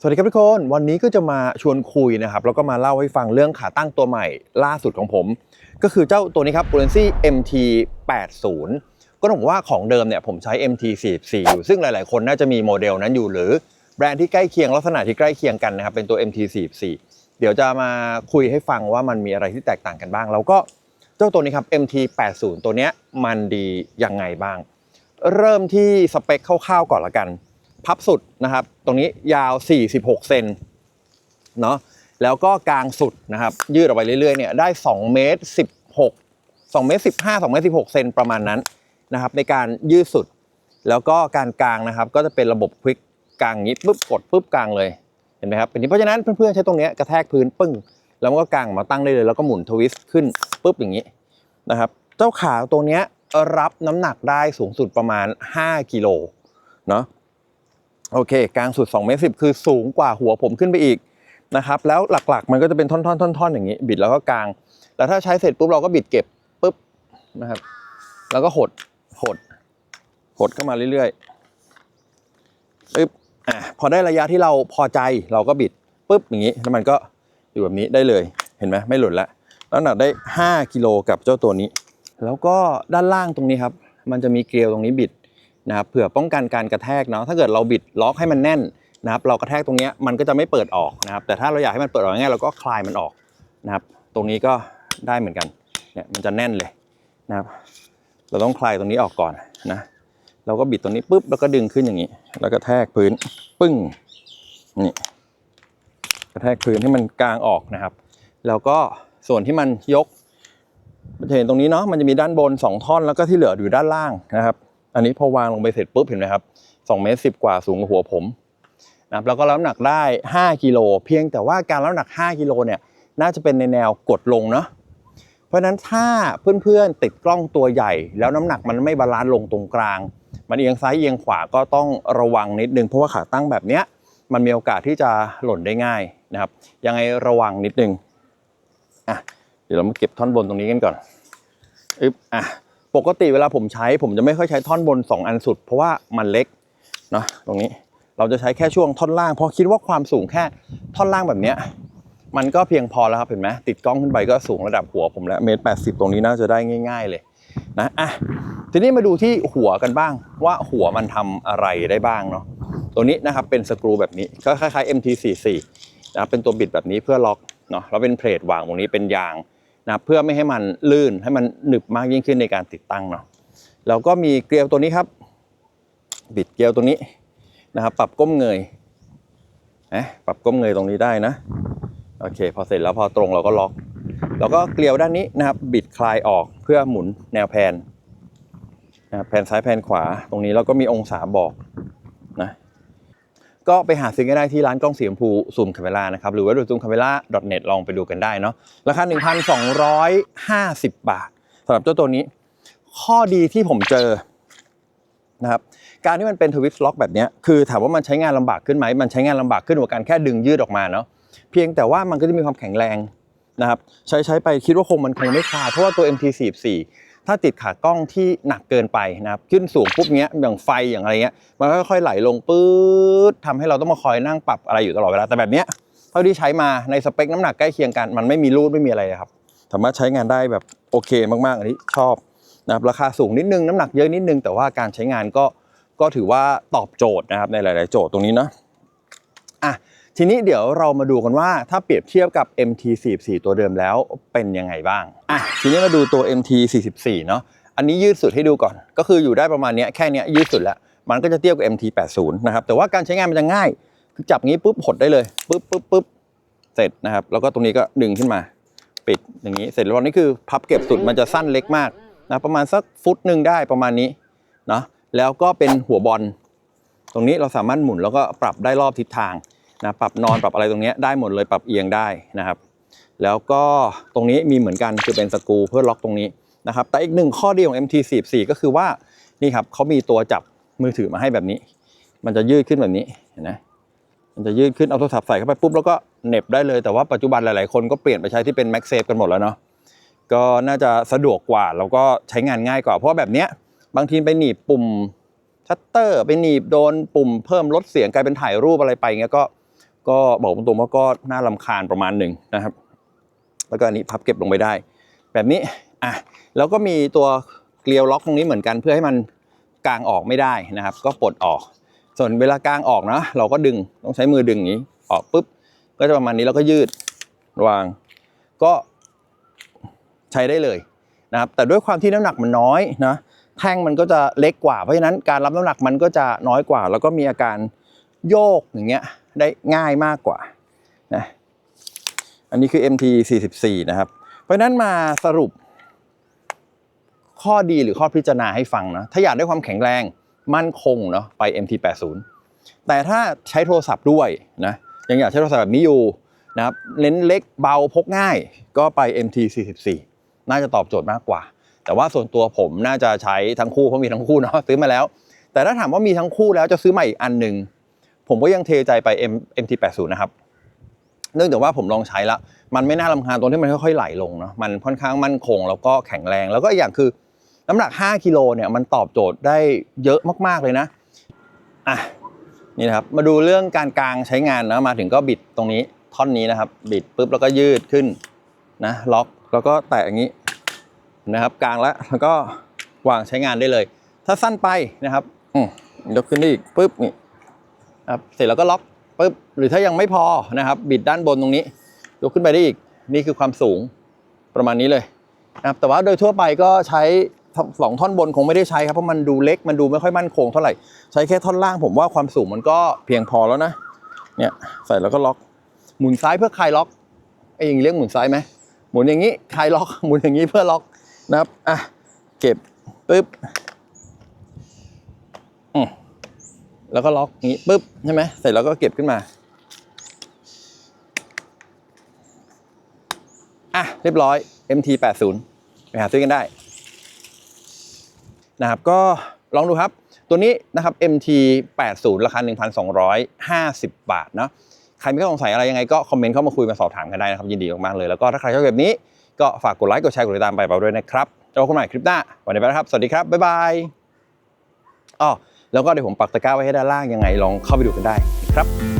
สวัสดีครับทุกคน วันนี้ก็จะมาชวนคุยนะครับ แล้วก็มาเล่าให้ฟังเรื่องขาตั้งตัวใหม่ล่าสุดของผม ก็คือเจ้าตัวนี้ครับ b u l e n c y MT 80ก็ต้องบอกว่าของเดิมเนี่ยผมใช้ MT 44อยู่ ซึ่งหลาย ๆ คนน่าจะมีโมเดลนั้นอยู่ หรือแบรนด์ที่ใกล้เคียงลักษณะที่ใกล้เคียงกันนะครับ เป็นตัว MT 44เดี๋ยวจะมาคุยให้ฟังว่ามันมีอะไรที่แตกต่างกันบ้าง แล้วก็เจ้าตัวนี้ครับ MT 80ตัวเนี้ยมันดียังไงบ้าง เริ่มที่สเปคคร่าว ๆ ก่อนละกัน พับสุดนะครับ ตรงนี้ยาว 46 เซนเนาะแล้วก็กลางสุดนะครับ ยืดออกไปเรื่อยๆเนี่ยได้2เมตร16 2เมตร15 2เมตร16 เซนประมาณนั้นนะครับ ในการยืดสุด แล้วก็การกลางนะครับ ก็จะเป็นระบบควิกกลางนี้ปุ๊บกดปุ๊บกลางเลยเห็นไหมครับเป็นนี้เพราะฉะนั้นเพื่อนๆใช้ตรงเนี้ยกระแทกพื้นปึ้ง แล้วมันก็กางมาตั้งได้เลย แล้วก็หมุนทวิสต์ขึ้นปุ๊บอย่างนี้นะครับ เจ้าขาตัวเนี้ยรับน้ำหนักได้สูงสุดประมาณ 5 กิโลเนาะ โอเค กลางสุด2เมตรสิคือสูงกว่าหัวผมขึ้นไปอีกนะครับแล้วหลักๆ มันก็จะเป็นท่อนๆท่อนๆอย่างนี้ บิดแล้วก็กลาง แล้วถ้าใช้เสร็จปุ๊บเราก็บิดเก็บปุ๊บนะครับแล้วก็หดหดหดเข้ามาเรื่อยๆปึ๊บอะพอได้ระยะที่เราพอใจเราก็บิดปุ๊บอย่างนี้แล้วมันก็อยู่แบบนี้ได้เลยเห็นไหมไม่หลุดละแล้วหนักได้ 5กิโลกับเจ้าตัวนี้ แล้วก็ด้านล่างตรงนี้ครับ มันจะมีเกลียวตรงนี้บิด นะครับเผื่อป้องกันการกระแทกเนาะถ้าเกิดเราบิดล็อกให้มันแน่นนะครับเรากระแทกตรงนี้มันก็จะไม่เปิดออกนะครับ แต่ถ้าเราอยากให้มันเปิดออกง่ายเราก็คลายมันออกนะครับ ตรงนี้ก็ได้เหมือนกันเนี่ยมันจะแน่นเลยนะครับ เราต้องคลายตรงนี้ออกก่อนนะเราก็บิดตรงนี้ปุ๊บแล้วก็ดึงขึ้นอย่างนี้ แล้วก็แทกพื้นปึ้งนี่กระแทกพื้นให้มันกลางออกนะครับ แล้วก็ส่วนที่มันยกจะเห็นตรงนี้เนาะมันจะมีด้านบนสองท่อนแล้วก็ที่เหลืออยู่ด้านล่างนะครับ อันนี้พอวางลงไปเสร็จปุ๊บเห็นไหมครับ2เมตร10 กว่าสูงกว่าหัวผมนะครับแล้วก็รับน้ำหนักได้ 5กิโลเพียงแต่ว่าการรับน้ำหนัก 5กิโลเนี่ยน่าจะเป็นในแนวกดลงเนาะเพราะฉะนั้นถ้าเพื่อนๆติดกล้องตัวใหญ่ แล้วน้ำหนักมันไม่บาลานซ์ลงตรงกลาง มันเอียงซ้ายเอียงขวาก็ต้องระวังนิดนึงเพราะว่าขาตั้งแบบเนี้ยมันมีโอกาสที่จะหล่นได้ง่ายนะครับ ยังไงระวังนิดนึงอะเดี๋ยวเรามาเก็บท่อนบนตรงนี้กันก่อนอึ๊บอะ ปกติเวลาผมใช้ผมจะไม่ค่อยใช้ท่อนบน 2 อันสุด เพราะว่ามันเล็กเนาะตรงนี้เราจะใช้แค่ช่วงท่อนล่างเพราะคิดว่าความสูงแค่ท่อนล่างแบบเนี้ยมันก็เพียงพอแล้วครับเห็นไหมติดกล้องขึ้นไปก็สูงระดับหัวผมแล้วเมตรแปดสิบตรงนี้น่าจะได้ง่าย ๆ เลยนะอะทีนี้มาดูที่หัวกันบ้างว่าหัวมันทำอะไรได้บ้างเนาะตัวนี้นะครับเป็นสกรูแบบนี้ก็คล้ายๆ MT44 นะเป็นตัวบิดแบบนี้เพื่อล็อกเนาะแล้วเป็นเพลทวางตรงนี้เป็นยาง นะเพื่อไม่ให้มันลื่นให้มันหนึบมากยิ่งขึ้นในการติดตั้งเนาะแล้วก็มีเกลียวตัวนี้ครับ บิดเกลียวตัวนี้นะครับ ปรับก้มเงยนะปรับก้มเงยตรงนี้ได้นะโอเค พอเสร็จแล้วพอตรงเราก็ล็อก แล้วก็เกลียวด้านนี้นะครับ บิดคลายออกเพื่อหมุนแนวแผนนะแผนซ้ายแผนขวาตรงนี้แล้วก็มีองศาบอก ก็ไปหาซื้อกันได้ที่ร้านกล้องสีชมพูซูมคาเมล่านะครับ หรือว่าดูซูมคาเมล่า .net ลองไปดูกันได้เนาะราคา 1,250 บาทสำหรับเจ้าตัวนี้ ข้อดีที่ผมเจอนะครับการที่มันเป็นทวิสต์ล็อกแบบนี้คือถามว่ามันใช้งานลำบากขึ้นไหมมันใช้งานลำบากขึ้นกว่าการแค่ดึงยืดออกมาเนาะเพียงแต่ว่ามันก็จะมีความแข็งแรงนะครับใช้ใช้ไปคิดว่าคงมันคงไม่คาเพราะว่าตัว MT44 ถ้าติดขากล้องที่หนักเกินไปนะครับขึ้นสูงปุ๊บเงี้ยอย่างไฟอย่างอะไรเงี้ยมันก็ค่อยๆไหลลงปื๊ดทำให้เราต้องมาคอยนั่งปรับอะไรอยู่ตลอดเวลาแต่แบบเนี้ยเท่าที่ใช้มาในสเปคน้ำหนักใกล้เคียงกันมันไม่มีรูดไม่มีอะไรครับสามารถใช้งานได้แบบโอเคมากๆอันนี้ชอบนะครับราคาสูงนิดนึงน้ำหนักเยอะนิดนึง แต่ว่าการใช้งานก็ก็ถือว่าตอบโจทย์นะครับในหลาย ๆ โจทย์ตรงนี้เนาะอะ ทีนี้เดี๋ยวเรามาดูกันว่าถ้าเปรียบเทียบกับ MT44 ตัวเดิมแล้วเป็นยังไงบ้างอะทีนี้มาดูตัว MT44 เนาะอันนี้ยืดสุดให้ดูก่อน ก็คืออยู่ได้ประมาณนี้แค่เนี้ยยืดสุดแล้ว มันก็จะเทียบกับ MT80 นะครับแต่ว่าการใช้งานมันจะง่ายคือจับงี้ปุ๊บหดได้เลยปุ๊บปุ๊บปุ๊บเสร็จนะครับ แล้วก็ตรงนี้ก็ดึงขึ้นมา ปิดอย่างนี้เสร็จแล้วตอนนี้คือพับเก็บสุดมันจะสั้นเล็กมากนะประมาณสักฟุตหนึ่งได้ประมาณนี้เนาะแล้วก็เป็นหัวบอล ตรงนี้เราสามารถหมุนแล้วก็ปรับได้รอบทิศทาง นะปรับนอนปรับอะไรตรงนี้ได้หมดเลยปรับเอียงได้นะครับ แล้วก็ตรงนี้มีเหมือนกันคือเป็นสกูเพื่อล็อกตรงนี้นะครับ แต่อีกหนึ่งข้อดีของ MT44 ก็คือว่านี่ครับเขามีตัวจับมือถือมาให้แบบนี้ มันจะยืดขึ้นแบบนี้เห็นไหมมันจะยืดขึ้นเอาโทรศัพท์ใส่เข้าไปปุ๊บแล้วก็เหน็บได้เลยแต่ว่าปัจจุบันหลายๆ คนก็เปลี่ยนไปใช้ที่เป็น MagSafe กันหมดแล้วเนาะก็น่าจะสะดวกกว่าแล้วก็ใช้งานง่ายกว่า เพราะแบบเนี้ยบางทีไปหนีบปุ่มชัตเตอร์ ไปหนีบโดนปุ่มเพิ่มลดเสียงกลายเป็นถ่ายรูปอะไรไปเงี้ยก็ ก็บอกตรงๆว่าก็น่าลำคาญประมาณหนึ่งนะครับ แล้วก็อันนี้พับเก็บลงไปได้ แบบนี้อะแล้วก็มีตัวเกลียวล็อกตรงนี้เหมือนกันเพื่อให้มันกางออกไม่ได้นะครับ ก็ปลดออก ส่วนเวลากางออกนะเราก็ดึงต้องใช้มือดึงอย่างนี้ออกปุ๊บก็จะประมาณนี้แล้วก็ยืดวาง ก็ใช้ได้เลยนะครับ แต่ด้วยความที่น้ำหนักมันน้อยนะแท่งมันก็จะเล็กกว่าเพราะฉะนั้นการรับน้ำหนักมันก็จะน้อยกว่า แล้วก็มีอาการโยกอย่างเงี้ย ได้ง่ายมากกว่านะอันนี้คือ MT 44นะครับ เพราะนั้นมาสรุป ข้อดีหรือข้อพิจารณาให้ฟังนะถ้าอยากได้ความแข็งแรงมั่นคงเนาะไป MT80 แต่ถ้าใช้โทรศัพท์ด้วยนะยังอยากใช้โทรศัพท์แบบนี้อยู่นะครับเลนส์เล็กเบาพกง่ายก็ไป MT44 น่าจะตอบโจทย์มากกว่า แต่ว่าส่วนตัวผมน่าจะใช้ทั้งคู่เพราะมีทั้งคู่เนาะซื้อมาแล้ว แต่ถ้าถามว่ามีทั้งคู่แล้วจะซื้อใหม่อีกอันหนึ่ง ผมก็ยังเทใจไป M MT80 นะครับเนื่องจากว่าผมลองใช้แล้วมันไม่น่ารำคาญตรงที่มันค่อยๆไหลลงเนาะมันค่อนข้างมั่นคงแล้วก็แข็งแรง แล้วก็อีกอย่างคือน้ำหนัก 5กิโลเนี่ยมันตอบโจทย์ได้เยอะมากๆเลยนะอะนี่นะครับมาดูเรื่องการกลางใช้งานนะมาถึงก็บิดตรงนี้ท่อนนี้นะครับ บิดปุ๊บแล้วก็ยืดขึ้นนะล็อกแล้วก็แตะอย่างนี้นะครับกลางแล้วแล้วก็วางใช้งานได้เลย ถ้าสั้นไปนะครับอืมยกขึ้นได้อีกปุ๊บนี่ ครับเสร็จแล้วก็ล็อกปุ๊บหรือถ้ายังไม่พอนะครับ บิดด้านบนตรงนี้ ยกขึ้นไปได้อีกนี่คือความสูงประมาณนี้เลยนะครับแต่ว่าโดยทั่วไปก็ใช้สองท่อนบนคงไม่ได้ใช้ครับเพราะมันดูเล็กมันดูไม่ค่อยมั่นคงเท่าไหร่ใช้แค่ท่อนล่างผมว่าความสูงมันก็เพียงพอแล้วนะเนี่ยใส่แล้วก็ล็อก หมุนซ้ายเพื่อคลายล็อกไอ้อย่างนี้เรียกหมุนซ้ายไหมหมุนอย่างนี้คลายล็อกหมุนอย่างนี้เพื่อล็อกนะครับอะเก็บปึ๊บอืม แล้วก็ล็อกอย่างนี้ปึ๊บใช่ไหมเสร็จแล้วก็เก็บขึ้นมาอะเรียบร้อย MT 80 ไปหาซื้อกันได้นะครับก็ลองดูครับตัวนี้นะครับ MT 80 ราคา 1,250 บาทเนาะใครมีข้อสงสัยอะไรยังไงก็คอมเมนต์เข้ามาคุยมาสอบถามกันได้นะครับ ยินดีมากๆเลย แล้วก็ถ้าใครชอบแบบนี้ก็ฝากกดไลค์กดแชร์กดติดตามไปเปาด้วยนะครับเจอกันใหม่คลิปหน้า วันนี้ไปแล้วครับ สวัสดีครับ บ๊ายบายอ๋อ แล้วก็เดี๋ยวผมปักตะกร้าไว้ให้ด้านล่างยังไงลองเข้าไปดูกันได้ครับ